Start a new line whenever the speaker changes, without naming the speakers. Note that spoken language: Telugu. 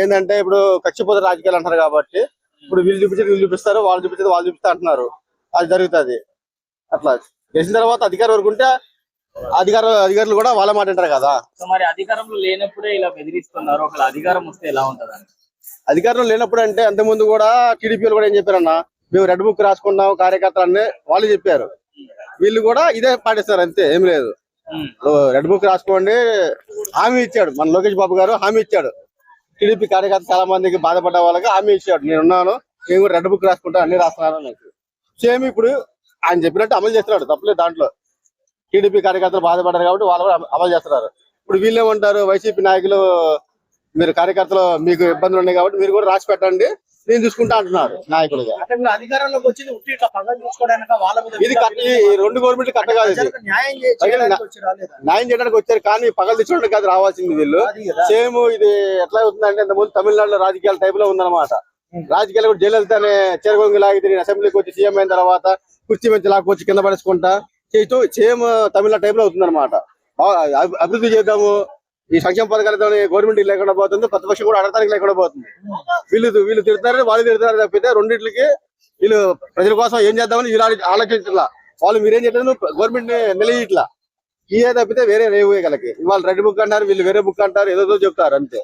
ఏంటంటే ఇప్పుడు కక్షిపోతే రాజకీయాలు అంటారు కాబట్టి ఇప్పుడు వీళ్ళు చూపించేది వీళ్ళు చూపిస్తారు వాళ్ళు చూపించేది వాళ్ళు చూపిస్తా అంటున్నారు. అది జరుగుతుంది. అట్లా. చేసిన తర్వాత అధికారం వరకు ఉంటే అధికార అధికారులు కూడా వాళ్ళ మాట అంటారు కదా.
సో మరి అధికారంలో లేనప్పుడే ఇలా బెదిరిస్తున్నారు. ఒకవేళ అధికారం వస్తే ఎలా ఉంటదని
అధికారం లేనప్పుడు అంటే అంతకుముందు కూడా టీడీపీలు కూడా ఏం చెప్పారన్న మేము రెడ్ బుక్ రాసుకున్నాం కార్యకర్తలు అన్నీ వాళ్ళు చెప్పారు. వీళ్ళు కూడా ఇదే పాటిస్తారు అంతే ఏం లేదు. రెడ్ బుక్ రాసుకోండి హామీ ఇచ్చాడు మన లోకేష్ బాబు గారు హామీ ఇచ్చాడు. టీడీపీ కార్యకర్త చాలా మందికి బాధపడ్డ వాళ్ళకి హామీ ఇచ్చాడు. నేను ఉన్నాను. నేను కూడా రెడ్ బుక్ రాసుకుంటా అన్ని రాస్తున్నాను నాకు. సేమ్ ఇప్పుడు ఆయన చెప్పినట్టు అమలు చేస్తున్నాడు తప్పలేదు దాంట్లో. టీడీపీ కార్యకర్తలు బాధపడ్డారు కాబట్టి వాళ్ళు కూడా అమలు చేస్తున్నారు. ఇప్పుడు వీళ్ళు ఏమంటారు? వైసీపీ నాయకులు మీరు కార్యకర్తలు మీకు ఇబ్బందులు ఉన్నాయి కాబట్టి మీరు కూడా రాసి పెట్టండి. నేను చూసుకుంటా అంటున్నారు నాయకులుగా.
అధికారంలోకి వచ్చింది ఉట్టి చూసుకోవడానికి
ఇది ఈ రెండు గవర్నమెంట్ కరెక్ట్ కాదు
న్యాయం చేయడానికి
వచ్చారు కానీ పగలు తెచ్చుకోవడానికి కాదు రావాల్సింది వీళ్ళు. సేమ్ ఇది ఎట్లా అవుతుందంటే ఇంతకుముందు తమిళనాడులో రాజకీయాల టైప్లో ఉందన్నమాట. రాజకీయాలు కూడా జయలలితనే చెరగొంగి లాగి తిరిగి అసెంబ్లీకి వచ్చి సీఎం అయిన తర్వాత కుర్చీ మంచి లాక్కొచ్చి కింద పడేసుకుంటా చేస్తూ సేమ్ తమిళనాడు టైప్లో అవుతుందన్నమాట. అభి- అభివృద్ధి చేద్దాము ఈ సంక్షేమ పథకాలతో గవర్నమెంట్ లేకుండా పోతుంది ప్రతిపక్షం కూడా అడగడానికి లేకుండా పోతుంది. వీళ్ళు వీళ్ళు తిడతారని వాళ్ళు తిడతారు తప్పితే రెండింటికి వీళ్ళు ప్రజల కోసం ఏం చేద్దామని వీళ్ళు ఆలోచించట్లా. వాళ్ళు మీరేం చేయలేదు గవర్నమెంట్ నిలయట్లా ఇవే తప్పితే వేరే రేవు వీళ్ళకి ఇవాళ రెడ్ బుక్ అంటారు వీళ్ళు వేరే బుక్ అంటారు ఏదో చెప్తారు అంతే.